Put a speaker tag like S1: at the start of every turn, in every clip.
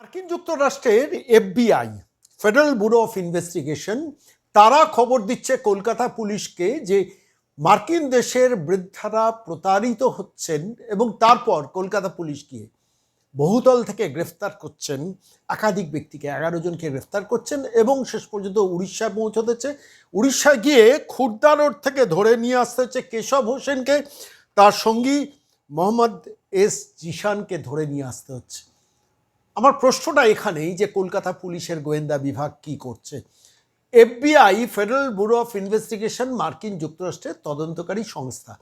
S1: মার্কিন যুক্তরাষ্ট্রের FBI, federal bureau of investigation, তারা খবর দিচ্ছে কলকাতা পুলিশকে যে মার্কিন দেশের বৃদ্ধারা প্রতারিত হচ্ছেন এবং তারপর কলকাতা পুলিশ গিয়ে বহুতল থেকে গ্রেফতার করছেন, একাধিক ব্যক্তিকে, এগারো জনকে গ্রেফতার করছেন এবং শেষ পর্যন্ত উড়িষ্যায় পৌঁছতেছে উড়িষ্যায় গিয়ে খুর্দা রোড থেকে ধরে নিয়ে আসতে হচ্ছে কেশব হোসেনকে, তার সঙ্গী মোহাম্মদ এস জিশানকে ধরে নিয়ে আসতে হচ্ছে। আমার প্রশ্নটা এখানেই যে কলকাতা পুলিশের গোয়েন্দা বিভাগ কি করছে। FBI, federal bureau of investigation, মার্কিন যুক্তরাষ্ট্রের তদন্তকারী সংস্থা।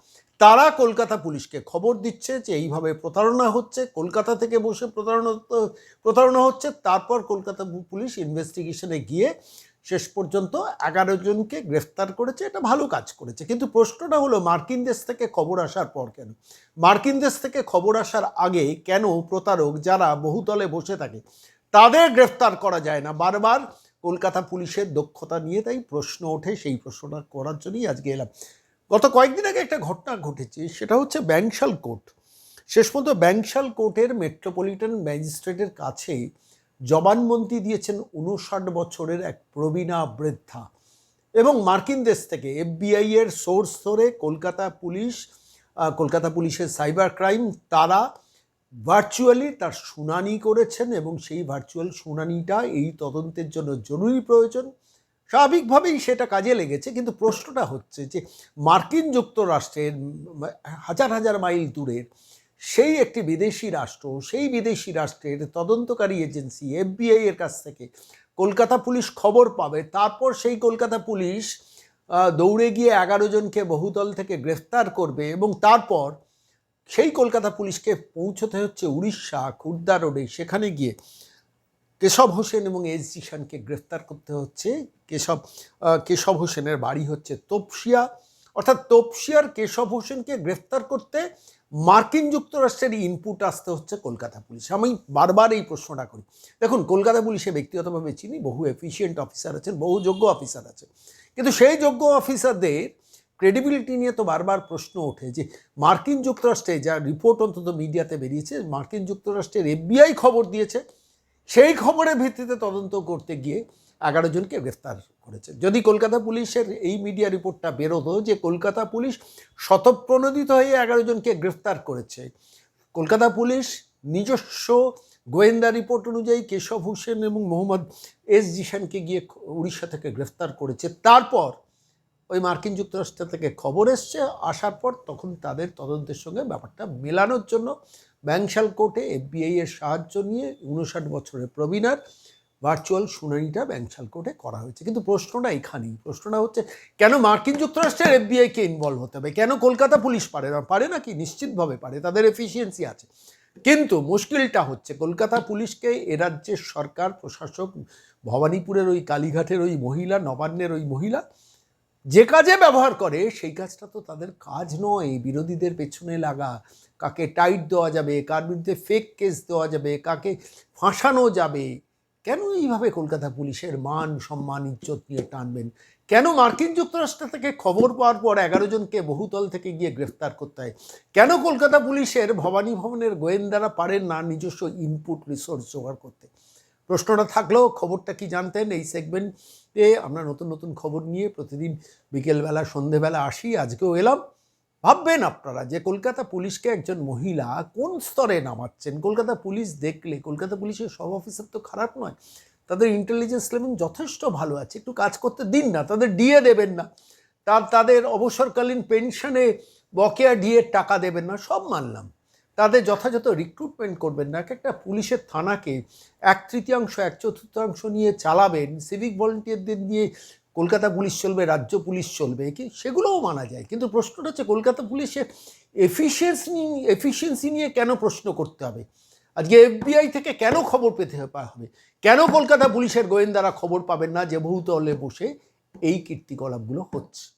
S1: তারা কলকাতা পুলিশকে খবর দিচ্ছে যে এইভাবে প্রতারণা হচ্ছে, কলকাতা থেকে বসে প্রতারণা প্রতারণা হচ্ছে, তারপর কলকাতা পুলিশ ইনভেস্টিগেশনে গিয়ে শেষ পর্যন্ত এগারো জনকে গ্রেফতার করেছে, এটা ভালো কাজ করেছে। কিন্তু প্রশ্নটা হলো, মার্কিন দেশ থেকে খবর আসার পর কেন? মার্কিন দেশ থেকে খবর আসার আগে কেন প্রতারক যারা বহুতলে বসে থাকে, তাদের গ্রেফতার করা যায় না? বারবার কলকাতা পুলিশের দক্ষতা নিয়ে তাই প্রশ্ন ওঠে, সেই প্রশ্নটা করার জন্যই আজকে এলাম। গত কয়েকদিন আগে একটা ঘটনা ঘটেছে, সেটা হচ্ছে ব্যাংশাল কোর্ট। শেষ পর্যন্ত ব্যাংশাল কোর্টের মেট্রোপলিটন ম্যাজিস্ট্রেটের কাছে জবানবন্দি দিয়েছেন উনষাট বছরের এক প্রবীণা বৃদ্ধা। এবং মার্কিন দেশ থেকে এফবিআই এর সোর্স ধরে কলকাতা পুলিশ কলকাতা পুলিশের সাইবার ক্রাইম, তারা ভার্চুয়ালি তার শুনানি করেছেন এবং সেই ভার্চুয়াল শুনানিটা এই তদন্তের জন্য জরুরি প্রয়োজন। স্বাভাবিকভাবেই সেটা কাজে লেগেছে, কিন্তু প্রশ্নটা হচ্ছে যে মার্কিন যুক্তরাষ্ট্রের হাজার হাজার মাইল দূরের সেই একটি বিদেশি রাষ্ট্র, সেই বিদেশি রাষ্ট্রের তদন্তকারী এজেন্সি, এফবিআই এর কাছ থেকে কলকাতা পুলিশ খবর পাবে। তারপর সেই কলকাতা পুলিশ দৌড়ে গিয়ে এগারো জনকে বহুতল থেকে গ্রেফতার করবে এবং তারপর সেই কলকাতা পুলিশকে পৌঁছতে হচ্ছে উড়িষ্যা, খুর্দা রোডে। সেখানে গিয়ে কেশব হোসেন এবং এস জিশানকে গ্রেফতার করতে হচ্ছে। কেশব কেশব হোসেনের বাড়ি হচ্ছে তোপসিয়া। অর্থাৎ তোপসিয়ার কেশব হোসেনকে গ্রেফতার করতে মার্কিন যুক্তরাষ্ট্রের ইনপুট আসতে হচ্ছে কলকাতা পুলিশ আমি বারবার এই প্রশ্নটা করি। দেখুন, কলকাতা পুলিশে ব্যক্তিগতভাবে চিনি, বহু এফিসিয়েন্ট অফিসার আছেন, বহু যোগ্য অফিসার আছেন কিন্তু সেই যোগ্য অফিসারদের ক্রেডিবিলিটি নিয়ে তো বারবার প্রশ্ন ওঠে যে, মার্কিন যুক্তরাষ্ট্রে যা রিপোর্ট অন্তত মিডিয়াতে বেরিয়েছে, মার্কিন যুক্তরাষ্ট্রের এফবিআই খবর দিয়েছে। সেই খবরের ভিত্তিতে তদন্ত করতে গিয়ে এগারো জনকে গ্রেফতার করেছে। যদি কলকাতা পুলিশের এই মিডিয়া রিপোর্টটা বেরোতো যে কলকাতা পুলিশ শতপ্রণোদিত হয়ে এগারো জনকে গ্রেফতার করেছে। কলকাতা পুলিশ নিজস্ব গোয়েন্দা রিপোর্ট অনুযায়ী কেশব হোসেন এবং মোহাম্মদ এস জিশানকে গিয়ে উড়িষ্যা থেকে গ্রেফতার করেছে। তারপর ওই মার্কিন যুক্তরাষ্ট্র থেকে খবর এসছে। আসার পর তখন তাদের তদন্তের সঙ্গে ব্যাপারটা মেলানোর জন্য ব্যাংশাল কোর্টে এফবিআই এর সাহায্য নিয়ে উনষাট বছরের প্রবীণার ভার্চুয়াল শুনানিটা ব্যাংশাল কোর্টে করা হয়েছে। কিন্তু প্রশ্নটা এখানেই। প্রশ্নটা হচ্ছে, কেন মার্কিন যুক্তরাষ্ট্রের এফবিআইকে ইনভলভ হতে হবে? কেন কলকাতা পুলিশ পারে না? পারে না কি? নিশ্চিতভাবে পারে। তাদের এফিসিয়েন্সি আছে। কিন্তু মুশকিলটা হচ্ছে, কলকাতা পুলিশকে এ রাজ্যের সরকার, প্রশাসক, ভবানীপুরের ওই কালীঘাটের ওই মহিলা, নবান্নের ওই মহিলা, যে কাজে ব্যবহার করে, সেই কাজটা তো তাদের কাজ নয়। বিরোধীদের পেছনে লাগা, কাকে টাইট দেওয়া যাবে, কার বিরুদ্ধে ফেক কেস দেওয়া যাবে, কাকে ফাঁসানো যাবে কেন এইভাবে কলকাতা পুলিশের মান, সম্মান, ইজ্জত নিয়ে টানবেন? কেন মার্কিন যুক্তরাষ্ট্র থেকে খবর পাওয়ার পর এগারো জনকে বহুতল থেকে গিয়ে গ্রেফতার করতে হয়? কেন কলকাতা পুলিশের ভবানী ভবনের গোয়েন্দারা পারেন না নিজস্ব ইনপুট রিসোর্স জোগাড় করতে? প্রশ্নটা থাকলেও খবরটা কি জানতেন এই সেগমেন্টে আমরা নতুন নতুন খবর নিয়ে প্রতিদিন বিকেলবেলা, সন্ধেবেলা আসি, আজকেও এলাম। ভাববেন আপনারা যে কলকাতা পুলিশকে একজন মহিলা কোন স্তরে নামাচ্ছেন? কলকাতা পুলিশ দেখলে, কলকাতা পুলিশের সব অফিসার তো খারাপ নয়, তাদের ইন্টেলিজেন্স লেভেল যথেষ্ট ভালো আছে, একটু কাজ করতে দিন না, তাদের ডিএ দেবেন না, তার, তাদের অবসরকালীন পেনশনে বকেয়া ডিএর টাকা দেবেন না, সব মানলাম। তাদের যথাযথ রিক্রুটমেন্ট করবেন না, এক একটা পুলিশের থানাকে এক তৃতীয়াংশ, এক চতুর্থাংশ নিয়ে চালাবেন সিভিক ভলেন্টিয়ারদের নিয়ে কলকাতা পুলিশ চলবে, রাজ্য পুলিশ চলবে কি? সেগুলোও মানা যায়। কিন্তু প্রশ্নটা হচ্ছে কলকাতা পুলিশের এফিসিয়েন্সি এফিসিয়েন্সি নিয়ে কেন প্রশ্ন করতে হবে? আজকে এফবিআই থেকে কেন খবর পেতে হবে? কেন কলকাতা পুলিশের গোয়েন্দারা খবর পাবেন না যে বহুতলে বসে এই কীর্তিকলাপগুলো হচ্ছে?